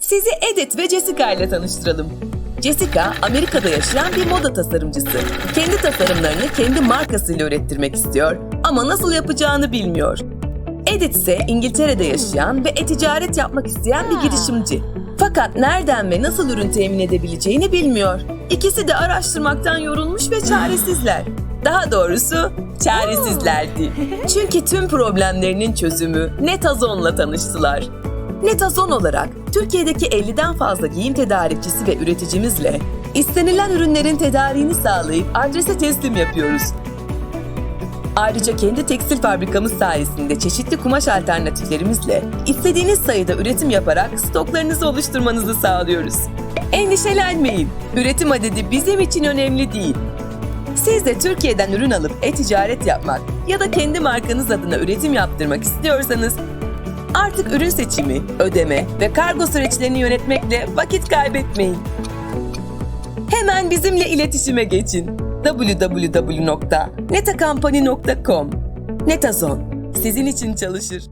Sizi Edith ve Jessica ile tanıştıralım. Jessica, Amerika'da yaşayan bir moda tasarımcısı. Kendi tasarımlarını kendi markasıyla ürettirmek istiyor ama nasıl yapacağını bilmiyor. Edith ise İngiltere'de yaşayan ve e-ticaret yapmak isteyen bir girişimci. Fakat nereden ve nasıl ürün temin edebileceğini bilmiyor. İkisi de araştırmaktan yorulmuş ve çaresizler. Daha doğrusu çaresizlerdi. Çünkü tüm problemlerinin çözümü Netazon'la tanıştılar. Netazon olarak Türkiye'deki 50'den fazla giyim tedarikçisi ve üreticimizle istenilen ürünlerin tedariğini sağlayıp adrese teslim yapıyoruz. Ayrıca kendi tekstil fabrikamız sayesinde çeşitli kumaş alternatiflerimizle istediğiniz sayıda üretim yaparak stoklarınızı oluşturmanızı sağlıyoruz. Endişelenmeyin. Üretim adedi bizim için önemli değil. Siz de Türkiye'den ürün alıp e-ticaret yapmak ya da kendi markanız adına üretim yaptırmak istiyorsanız artık ürün seçimi, ödeme ve kargo süreçlerini yönetmekle vakit kaybetmeyin. Hemen bizimle iletişime geçin. www.netacompany.com Netazon sizin için çalışır.